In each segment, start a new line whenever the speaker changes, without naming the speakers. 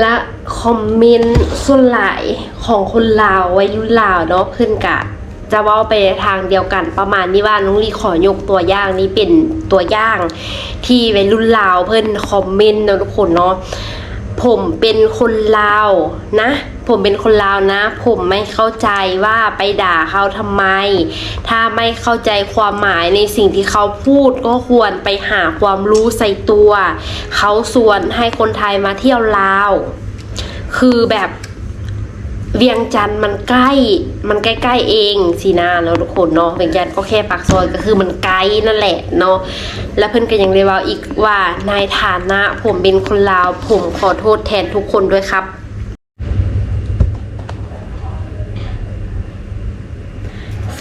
และคอมเมนต์ส่วนหลายของคนลาววัยรุ่นลาวเนาะเพื่อนกะจะว่าไปในทางเดียวกันประมาณนี้ว่าน้องลีขอยกตัวอย่างนี้เป็นตัวอย่าง ที่วัยรุ่นลาวเพื่อนคอมเมนต์เนาะทุกคนเนาะผมเป็นคนลาวนะ ผมเป็นคนลาวนะ ผมไม่เข้าใจว่าไปด่าเขาทำไม ถ้าไม่เข้าใจความหมายในสิ่งที่เขาพูดก็ควรไปหาความรู้ใส่ตัว เขาส่วนให้คนไทยมาเที่ยวลาว คือแบบเวียงจันทร์มันใกล้ มันใกล้ๆเองสินะเนาะทุกคนเนาะเวียงจันทร์ก็แค่ปากซอยก็คือมันไกลนั่นแหละเนาะแล้วเพื่อนก็ยังเลยกว่าอีกว่าในฐานะ ผมเป็นคนลาว ผมขอโทษแทนทุกคนด้วยครับ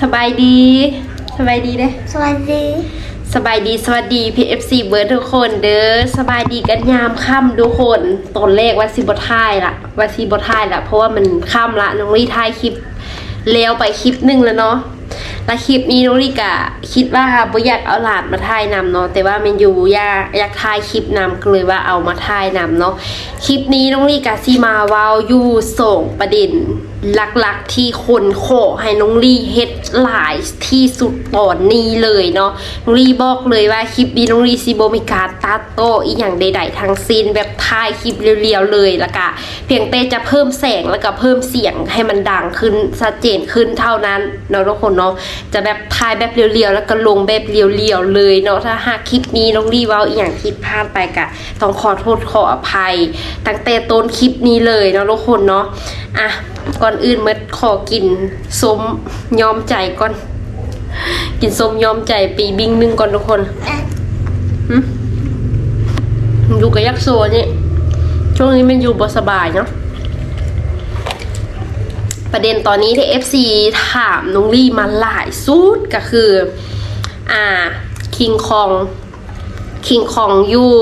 สบายดีสบายดีเด้
สวัสดี
สบายดีสวัสดี PFC เบิร์ดทุกคนเด้อสบายดีกันยามค่ำทุกคนตอนแรกว่าซิบท่ายละว่าซิบท่ายละเพราะว่ามันค่ำละน้องลี่ถ่ายคลิปแล้วไปคลิปหนึ่งแล้วเนาะแล้วคลิปนี้น้องลี่กะคิดว่าบ่อยากเอาหลานมาถ่ายนำเนาะแต่ว่ามันอยู่อยากอยากถ่ายคลิปนำก็เลยว่าเอามาถ่ายนำเนาะคลิปนี้น้องลี่กะซีมาเว้าอยู่ส่งประเด็น หลักๆที่คนขอให้น้องลี่เฮ็ดหลายที่สุดตอนนี้เลยเนาะน้องลี่บอกเลยว่าคลิปนี้น้องลี่ซีโบมีการตัดโตอีอย่างใด ๆทั้งสิ้นแบบถ่ายคลิปเรียวๆเลยล้วก็เพียงแต่จะเพิ่มแสงแล้วก็เพิ่มเสียงให้มันดังขึ้นชัดเจนขึ้นเท่านั้นเนาะทุกคนเนาะจะแบบถ่ายแบบเรียวๆแล้วก็ลงแบบเรียวๆเลยเนาะถ้าหากคลิปนี้น้องลี่ว้าอีอย่างผิดพลาดไปกะต้องขอโทษขออภัย ตั้งแต่ต้นคลิปนี้เลยเนาะทุกคนเนาะอะ ก่อนอื่นเมื่อขอกินส้มยอมใจก่อน กินส้มยอมใจปีบิงหนึ่งก่อนทุกคนหึอยู่กับยักษ์โซนี่ช่วงนี้มันอยู่บสบายเนาะประเด็นตอนนี้ที่ FC ถามน้องลี่มาหลายสุดก็คือ อ่าคิงคองคิงคองอยู่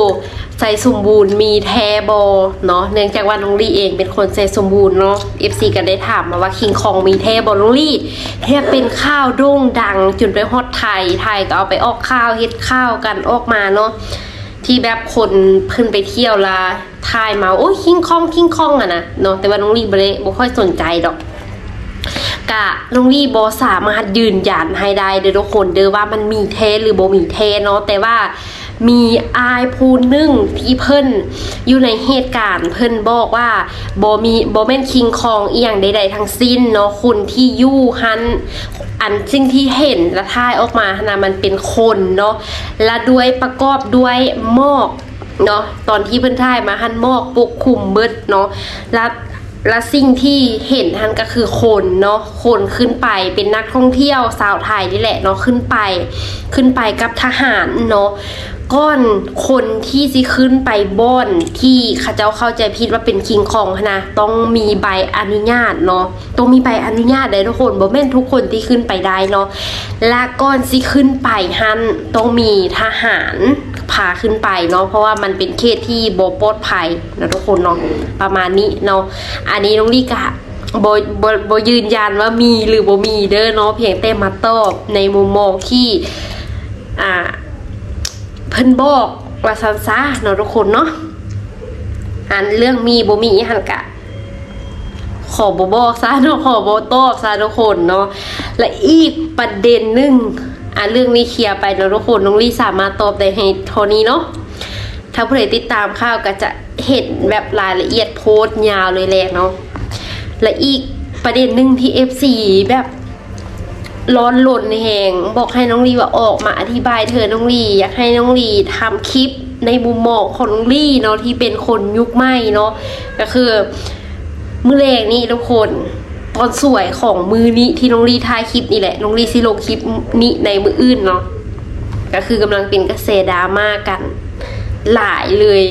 ใจสมบูรณ์มีแทบอเนาะเนื่องจากว่าน้องลี่เองเป็นคนใจสมบูรณ์เนาะ FC ก็ได้ถามมาว่าคิงคองมีแทบอน้องลี่แทบเป็นข้าวโด่งดังจนไปฮอตไทยไทยก็เอาไปออกข้าวเฮ็ดข้าวกันออกมาเนาะที่แบบคนเพิ่นไปเที่ยวละทายมาโอ้ยคิงคองคิงคองอะนะเนาะแต่ว่าน้องลี่บ่ได้บ่ค่อยสนใจดอกกะน้องลี่บอสามารถยืนยันให้ได้เด้อทุกคนเด้อว่ามันมีเทหรือบ่มีเทเนาะแต่ว่า มีอายผู้หนึ่งที่เพิ่นอยู่ในเหตุการณ์ เพิ่นบอกว่าบ่มีบ่แม่นคิงคองอีหยังใด ๆทั้งสิ้นเนาะคนที่ยู่หันอันสิ่งที่เห็นและท่ายออกมานะมันเป็นคนเนาะและด้วยประกอบด้วยหมอกเนาะตอนที่เพิ่นท่ายมาหันหมอกปกคลุมเบิดเนาะและและสิ่งที่เห็นท่านก็คือคนเนาะคนขึ้นไปเป็นนักท่องเที่ยวสาวไทยนี่แหละเนาะขึ้นไป ขึ้นไปกับทหารเนาะ ก้อนคนที่สิขึ้นไปบ่อนที่ข้าเจ้าเข้าใจผิดว่าเป็นคิงคองนะต้องมีใบอนุญาตเนาะต้องมีใบอนุญาตเลยทุกคนบ่แม่นทุกคนที่ขึ้นไปได้เนาะและก้อนสิขึ้นไปหันต้องมีทหารพาขึ้นไปเนาะเพราะว่ามันเป็นเขตที่โบปลอดภัยนะทุกคนเนาะประมาณนี้เนาะอันนี้น้องลี่กะโบโบโบยืนยันว่ามีหรือบ่มีเด้อเนาะเพียงแต่มาตอบในมุมมองที่อ่า เพิ่นบอกว่าซันซาเนาะทุกคนเนาะอันเรื่องมีบ่มีหันกะ ขอบ่บอกซะเนาะขอบ่ตอบซะทุกคนเนาะและอีกประเด็นหนึ่งอะเรื่องนี้เคลียร์ไปเนาะทุกคนน้องลี่สามารถตอบได้ให้เท่านี้เนาะถ้าผู้ใดติดตามข่าวก็จะเห็นแบบรายละเอียดโพสต์ยาวเลยแหละเนาะและอีกประเด็นหนึ่งที่ FC แบบ ร้อนหล่นแหงบอกให้น้องลีว่าออกมาอธิบายเธอน้องลีอยากให้น้องลีทำคลิปในมุมมองของน้องลีเนาะที่เป็นคนยุคใหม่เนาะก็คือมือแรกนี่ทุกคนตอนสวยของมือนี้ที่น้องลีถ่ายคลิปนี่แหละน้องลีสิลงคลิปนี้ในมืออื่นเนาะก็คือกำลังเป็นกระแสดราม่ากัน หลายเลย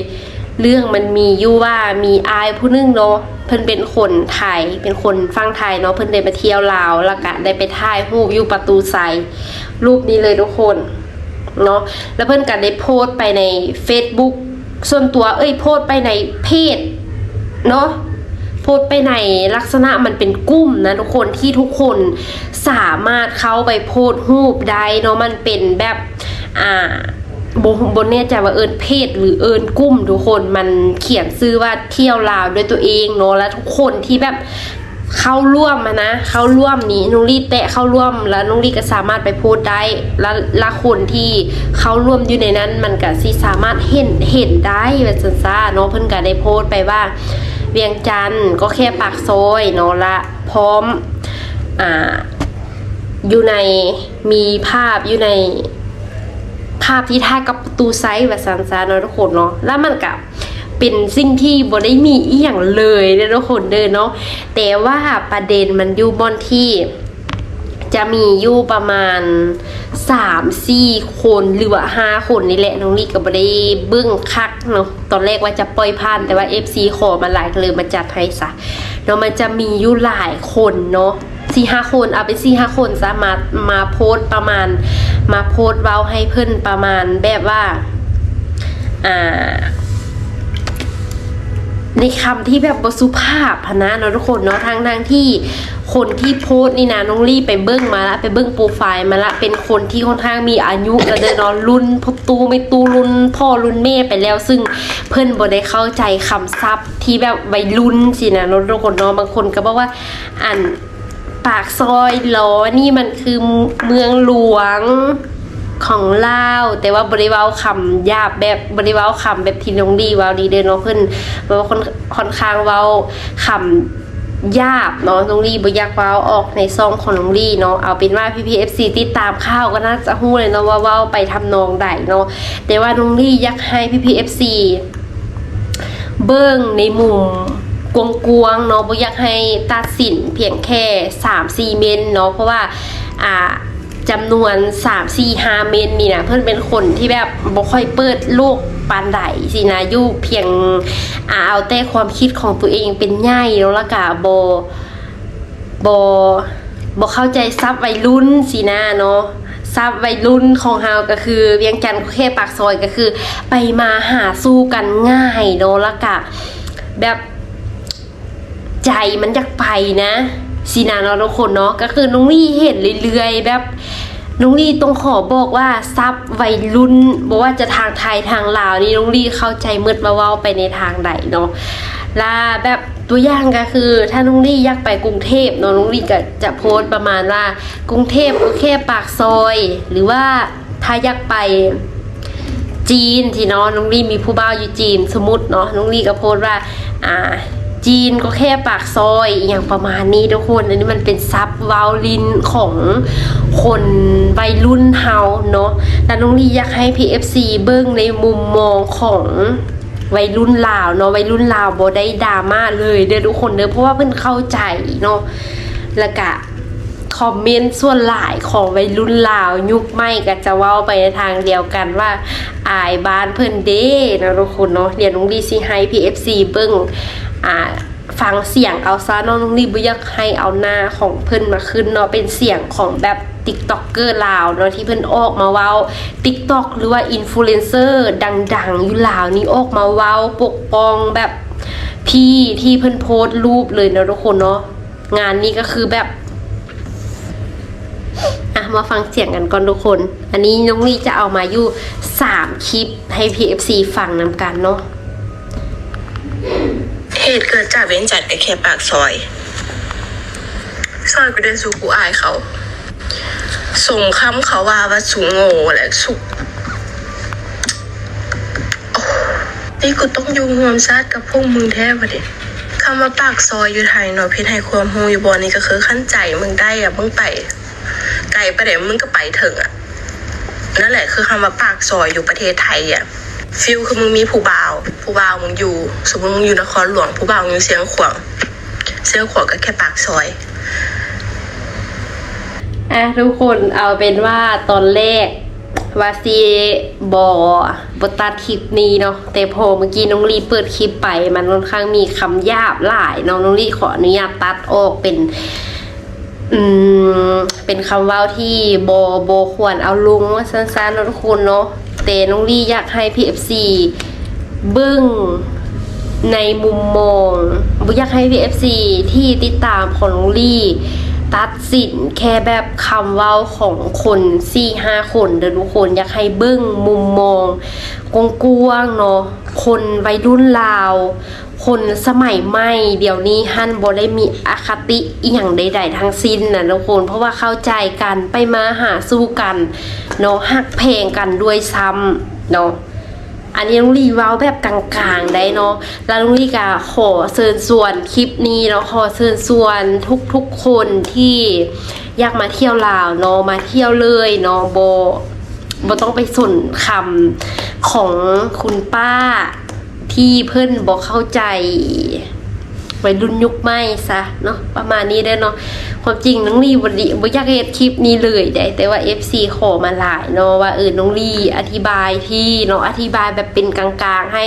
เรื่องมันมีอยู่ว่ามีอายผู้นึงเนาะ เพิ่นเป็นคนไทย เป็นคนฟังไทยเนาะเพิ่นได้ไปเที่ยวลาวแล้วก็ได้ไปถ่ายรูปอยู่ประตูไซรูปนี้เลยทุกคนเนาะแล้วเพิ่นก็ได้โพสต์ไปใน Facebook ส่วนตัวเอ้ยโพสต์ไปในเพจเนาะโพสต์ไปในลักษณะมันเป็นกลุ่มนะทุกคนที่ทุกคนสามารถเข้าไปโพสต์รูปได้เนาะมันเป็นแบบอ่า โบนเนี่ยใจะว่าเอินเพศหรือเอินกลุ่มทุกคนมันเขียนซื้อว่าเที่ยวลาวด้วยตัวเองเนาะแล้วทุกคนที่แบบเข้าร่วมนะเข้าร่วมนี้นุงรีแตะเข้าร่วมแล้วนุงรีก็สามารถไปโพสต์ได้แล้วละคนที่เข้าร่วมอยู่ในนั้น มันก็สิสามารถเห็นเห็นได้แบบซันซ่าเนาะเพิ่นก็ได้โพสต์ไปว่าเวียงจันทน์ก็แค่ปากซอยเนาะละพร้อมอ่าอยู่ในมีภาพอยู่ในาพที่ถ่ายกับประตูไซส์แบบสันซาเนาะทุกคนเนาะแล้วมันกับเป็นสิ่งที่บ่ได้มีอีหยังเลยเด้อทุกคนเด้อเนาะแต่ว่าประเด็นมันอยู่บนที่จะมีอยู่ประมาณสามสี่คนหรือว่าห้าคนนี่แหละน้องลี่ก็บ่ได้เบิ้งคักเนาะตอนแรกว่าจะปล่อยผ่านแต่ว่า FC ขอมาหลายเลยมาจัดให้ซะเนาะมันจะมีอยู่หลายคนเนาะ สี่ห้าคนเอาไปสี่ห้าคนซะมามาโพสต์ประมาณ มาโพสต์เว้าให้เพิ่อนประมาณแบบว่า อ่า ในคำที่แบบบสุภาพพนะเนาะทุกคนเนาะทางทางที่คนที่โพสต์นี่นะน้องลี่ไปเบิ้งมาละไปเบิ้งโปรไฟล์มาละเป็นคนที่ค่อนข้างมีอายุแล้วเดินนาะรุ่นพบตูไม่ตูรุ่นพ่อรุ่นแม่ไปแล้ว ซึ่งเพื่อนบ่ได้เข้าใจคำศัพท์ที่แบบวัยรุ่นสินะเนาะทุกคนเนาะบางคนก็บอกว่าอ่าน ปากซอยหรอนี่มันคือเมืองหลวงของลาวแต่ว่าบริวาคำยาบแบบบริวาคำแบบทีนงดีว้าดีเดินเนาะเพิ่นเว้าค่อนค่อนข้างเว้าคำยาบเนาะน้องดีบ่อยากเว้าออกในซองของน้องดีเนาะเอาเป็นว่าพี่พีเอฟซีติดตามข่าวก็น่าจะฮู้เลยเนาะว่าเว้าไปทำนองใดเนาะแต่ว่าน้องดีอยากให้พี่พีเอฟซีเบิ่งในมุม กวงๆเนาะบ่อยากให้ตัดสินเพียงแค่3 4เมนเนาะเพราะว่าอ่าจำนวน 3 4 5 เมนนี่นะเพื่อนเป็นคนที่แบบบ่ค่อยเปิดโลกปานใดสินะอยู่เพียงอ่าเอาแต่ความคิดของตัวเองเป็นใหญ่แล้วละกะบ่บ่บ่เข้าใจซับวัยรุ่นสินะเนาะซับวัยรุ่นของเฮาก็คือเวียงจันทน์แค่ปากซอยก็คือ ไปมาหาสู้กันง่ายเนาะแล้วก็แบบ ใจมันอยากไปนะสีนาเนาะทุกคนเนาะก็คือน้องลี่เห็นเรื่อยๆแบบน้องลี่ต้องขอบอกว่าซับวัยรุ่นบอกว่าจะทางไทยทางลาวนี่น้องลี่เข้าใจมืดว่าว้าไปในทางใดเนาะแลาแบบตัวอย่างก็คือ ถ้าน้องลี่อยากไปกรุงเทพเนาะน้องลี่ก็จะโพสต์ประมาณว่ากรุงเทพโอเคปากซอย หรือว่าถ้าอยากไปจีนที่เนาะน้องลี่มีผู้บ่าวอยู่จีนสมมติเนาะน้องลี่ก็โพสต์ว่าอ่า จีนก็แค่ปากซอยอย่างประมาณนี้ทุกคน อันนี้มันเป็นซับวาวลินของคนวัยรุ่นเฮาเนาะแต่น้องลีอยากให้ PFC เบิ้งในมุมมองของวัยรุ่นลาวเนาะวัยรุ่นลาวบ่ได้ดราม่าเลยเด้อทุกคนเด้อเพราะว่าเพิ่นเข้าใจเนาะแล้วก็คอมเมนต์ส่วนหลายของวัยรุ่นลาวยุคใหม่ก็จะเว้าไปในทางเดียวกันว่า อายบ้านเพิ่นเด้นะทุกคนเนาะเรียนน้องดีซีให้ PFC เบิ้ง อ่าฟังเสียงเอาซะน้องดีบ่อยากให้เอาหน้าของเพิ่นมาขึ้นเนาะเป็นเสียงของแบบ TikToker ลาวเนาะที่เพิ่นออกมาเว้า TikTok หรือว่าอินฟลูเอนเซอร์ดังๆ อยู่ลาวนี่ออกมาเว้าปกป้องแบบพี่ที่เพิ่นโพสต์รูปเลยนะทุกคนเนาะงานนี้ก็คือแบบอะมาฟังเสียงกันก่อนทุกคน อันนี้น้องลี่จะเอามาอยู่สามคลิปให้ PFC ฟังนำกันเนาะ
เหตุเกิดจากเว้นจัดไอแค่ปากซอย ซอยกูเดินสู่กูอายเขา ส่งคำเขาว่าว่าสูงโง่แหละสุกนี่กูต้องอยู่รวมซาดกับพวกมึงแท้ปะเด็คำว่าปากซอยอยู่ไทยเนาะพชรให้ความฮูอยู่บอนี่ก็คือขั้นใจมึงได้อะมึงไป ไกลประเดี๋ยวมึงก็ไปถึงอะนั่นแหละคือคำว่าปากซอยอยู่ประเทศไทยอะฟิลคือมึงมีผู้บ่าว ผู้บ่าวมึงอยู่ สมมติมึงอยู่นครหลวงผู้บ่าวมึงอยู่เสียงขวางเสียงขวางก็แค่ปากซอย
อะทุกคนเอาเป็นว่าตอนแรกวาซีบอบตัดคลิปนี้เนาะแต่พอเมื่อกี้น้องลีเปิดคลิปไป มันค่อนข้างมีคำหยาบหลายเนาะน้องลีขออนุญาตตัดออกเป็น อืม เป็นคำว่าที่บโบควรเอาลุงว่าสั้นๆนะทุกคนเนาะแต่น้องลีอยากให้ PFC เบิ้งในมุมมองบ่อยากให้ PFC ที่ติดตามของน้องลี่ ตัดสินแค่แบบคำเว้าของคนสี่ห้าคนเด้อทุกคนอยากให้เบิ้งมุมมองกว้างๆเนาะคนวัยรุ่นลาว คนสมัยใหม่ เดี๋ยวนี้ฮั่นบ่ได้มีอคติอีหยังใด ๆ ทั้งสิ้นนะทุกคนเพราะว่าเข้าใจกันไปมาหาสู้กันเนาะหักเพลงกันด้วยซ้ำเนาะ อันนี้ลุงลีเว้าแบบกลางๆได้เนาะแล้วลุงลีก็ขอเชิญชวนคลิปนี้เนาะขอเชิญชวนทุกๆคนที่อยากมาเที่ยวลาวเนาะมาเที่ยวเลยเนาะโบโบต้องไปสนคำของคุณป้าที่เพื่อนบอกเข้าใจ วัยรุ่นยุคใหม่ซะเนาะประมาณนี้ได้เนาะความจริงน้องลีวันนี้บ่อยากเฮ็ดคลิปนี้เลยได้แต่ว่า FC ขอมาหลายเนาะว่าเออน้องลีอธิบายที่เนาะอธิบายแบบเป็นกลางๆ ให้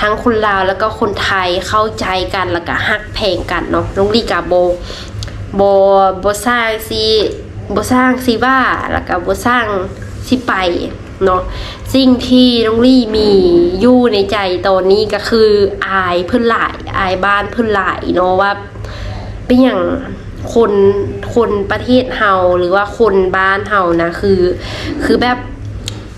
ทั้งคนลาวแล้วก็คนไทยเข้าใจกันแล้วก็ฮักแพงกันเนาะน้องลีกับโบโบโบสร้างสิโบสร้างสิว่าแล้วก็โบสร้างสิไป เนาะสิ่งที่น้องลี่มีอยู่ในใจตอนนี้ก็คืออายเพื่อนหลายอายบ้านเพื่อนหลายเนาะว่าเป็นอย่างคนคนประเทศเฮาหรือว่าคนบ้านเฮานะคือ คือแบบ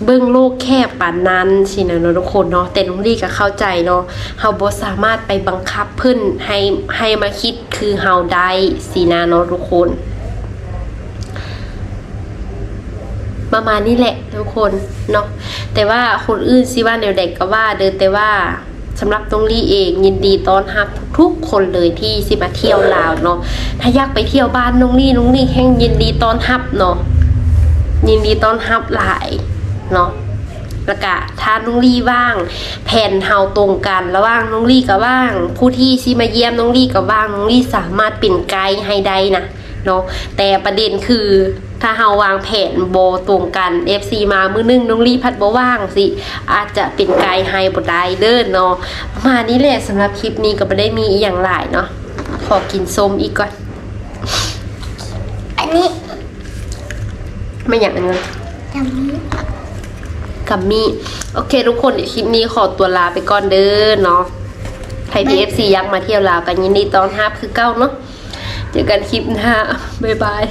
เบื้องโลกแคบปานนั้นสินะเนาะทุกคนเนาะแต่น้องลี่ก็เข้าใจเนาะเฮาบ่สามารถไปบังคับเพิ่นให้ให้มาคิดคือเฮาได้สินะเนาะทุกคน ประมาณนี้แหละทุกคนเนาะแต่ว่าคนอื่นสิว่าแนวเด็กก็ว่าเดินแต่ว่าสำหรับตรงลี่เองยินดีต้อนรับทุกคนเลยที่สิมาเที่ยวลาวเนาะถ้าอยากไปเที่ยวบ้านน้องลี่น้องลี่แห่งยินดีต้อนรับเนาะยินดีต้อนรับหลายเนาะแล้วก็ถ้าน้องลี่ว่าง แผนเฮาตรงกัน ระว่างน้องลี่กับว่าง ผู้ที่สิมาเยี่ยมน้องลี่กับว่างน้องลี่สามารถเป็นไกด์ให้ได้นะเนาะแต่ประเด็นคือ ถ้าเฮาวางแผนโบตรงกัน FC มามือนึงน้องลี่พัดบ่ว่างสิ อาจจะเป็นไกด์ให้บ่ได้เด้อเนาะประมาณนี้แหละสำหรับคลิปนี้ก็ไม่ได้มีอหย่างหลายเนาะขอกินส้มอีกก่อน
อันนี้
ไม่อย่างนั้น
จำนี้
กัมมี่โอเค ทุกคนเดี๋ยวคลิปนี้ขอตัวลาไปก่อนเด้อเนาะใครที่ FC อยากมาเที่ยวลาวกันยินดีต้อนรับคือเก้าเนาะเจอกันคลิปหน้าบ๊ายบาย